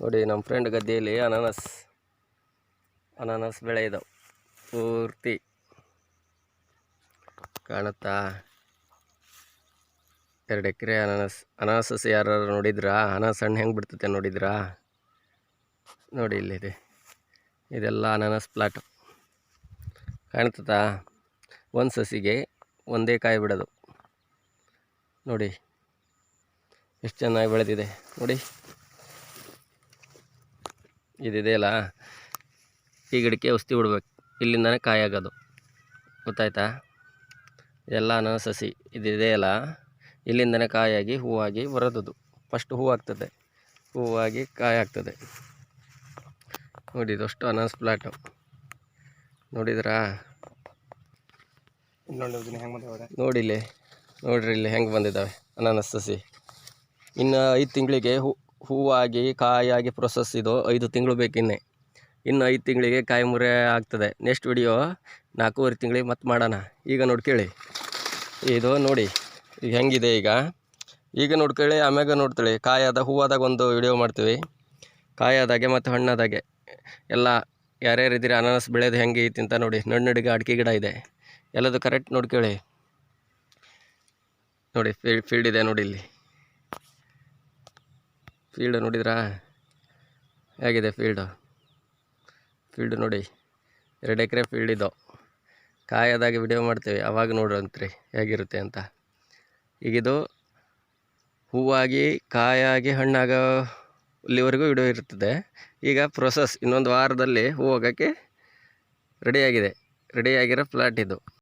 ನೋಡಿ ನಮ್ಮ ಫ್ರೆಂಡ್ ಗದ್ದೆಯಲ್ಲಿ ಅನಾನಸ್ ಅನಾನಸ್ ಬೆಳೆ ಇದಾವೆ. ಪೂರ್ತಿ ಕಾಣುತ್ತಾ? ಎರಡು ಎಕರೆ ಅನಾನಸ್ ಅನಾನಸ್ ಸಸಿ ಯಾರು ನೋಡಿದ್ರಾ? ಅನಾನಸ್ ಹಣ್ಣು ಹೆಂಗೆ ಬಿಡ್ತತೆ ನೋಡಿದ್ರಾ? ನೋಡಿ ಇಲ್ಲಿದೆ. ಇದೆಲ್ಲ ಅನಾನಸ್ ಪ್ಲಾಟ್. ಕಾಣ್ತದ? ಒಂದು ಸಸಿಗೆ ಒಂದೇ ಕಾಯಿ ಬಿಡೋದು. ನೋಡಿ, ಎಷ್ಟು ಚೆನ್ನಾಗಿ ಬೆಳೆದಿದೆ. ನೋಡಿ. ಇದಿದೆಯಲ್ಲ? ಈ ಗಿಡಕ್ಕೆ ಔಷಧಿ ಬಿಡ್ಬೇಕು. ಇಲ್ಲಿಂದನೇ ಕಾಯಿ ಆಗೋದು. ಗೊತ್ತಾಯ್ತಾ? ಎಲ್ಲ ನನ್ನ ಸಸಿ ಇದಿದೆಯಲ್ಲ? ಇಲ್ಲಿಂದನೇ ಕಾಯಾಗಿ ಹೂವಾಗಿ ಬರೋದದು. ಫಸ್ಟ್ ಹೂ ಆಗ್ತದೆ. ಹೂವಾಗಿ ಕಾಯಿ ಆಗ್ತದೆ. ನೋಡಿ ಇದಷ್ಟು ಅನಾನಸ್ ಪ್ಲಾಟು. ನೋಡಿದ್ರಾ? ಇನ್ನೊಂದು ಹೆಂಗೆ ಬಂದವ್ರೆ ನೋಡಿ ಇಲ್ಲಿ ನೋಡ್ರಿ ಇಲ್ಲಿ ಹೆಂಗೆ ಬಂದಿದ್ದಾವೆ ಅನಾನಸ್ ಸಸಿ ಇನ್ನು ಐದು ತಿಂಗಳಿಗೆ ಹೂ ಹೂವಾಗಿ ಕಾಯಾಗಿ ಪ್ರೊಸೆಸ್ ಇದು ಐದು ತಿಂಗಳು ಬೇಕಿನ್ನೆ. ಇನ್ನು ಐದು ತಿಂಗಳಿಗೆ ಕಾಯಿ ಮುರೆ ಆಗ್ತದೆ. ನೆಕ್ಸ್ಟ್ ವಿಡಿಯೋ ನಾಲ್ಕೂವರೆ ತಿಂಗಳಿಗೆ ಮತ್ತೆ ಮಾಡೋಣ. ಈಗ ನೋಡ್ಕೇಳಿ ಇದು ನೋಡಿ ಈಗ ಹೆಂಗಿದೆ ಈಗ? ಈಗ ನೋಡ್ಕೊಳ್ಳಿ ಆಮ್ಯಾಗ ನೋಡ್ತೇಳಿ. ಕಾಯಾದ ಹೂವಾದಾಗ ಒಂದು ವಿಡಿಯೋ ಮಾಡ್ತೀವಿ. ಕಾಯಾದಾಗೆ ಮತ್ತು ಹಣ್ಣಾದಾಗೆ. ಎಲ್ಲ ಯಾರ್ಯಾರು ಇದ್ದೀರಿ, ಅನಾನಸ್ ಬೆಳೆಯೋದು ಹೆಂಗೆ ಐತಿ ಅಂತ ನೋಡಿ. ನಡು ನಡಿಗೆ ಅಡಿಕೆ ಗಿಡ ಇದೆ. ಎಲ್ಲದು ಕರೆಕ್ಟ್ ನೋಡ್ಕೊಳ್ಳಿ ನೋಡಿ ಫೀಲ್ಡ್ ಇದೆ ನೋಡಿ ಇಲ್ಲಿ. ಫೀಲ್ಡ್ ನೋಡಿದ್ರಾ? ಹೇಗಿದೆ ಫೀಲ್ಡು ಫೀಲ್ಡ್ ನೋಡಿ, ಎರಡು ಎಕರೆ ಫೀಲ್ಡ್ ಇದು. ಕಾಯೋದಾಗಿ ವಿಡಿಯೋ ಮಾಡ್ತೀವಿ, ಅವಾಗ ನೋಡ್ರಂತ್ರಿ ಹೇಗಿರುತ್ತೆ ಅಂತ. ಈಗಿದು ಹೂವಾಗಿ, ಕಾಯಾಗಿ, ಹಣ್ಣಾಗೋ ಇಲ್ಲಿವರೆಗೂ ವಿಡಿಯೋ ಇರ್ತದೆ ಈಗ ಪ್ರೊಸೆಸ್ ಇನ್ನೊಂದು ವಾರದಲ್ಲಿ ಹೂ ಹೋಗೋಕ್ಕೆ ರೆಡಿಯಾಗಿದೆ ರೆಡಿಯಾಗಿರೋ ಪ್ಲಾಟ್ ಇದು.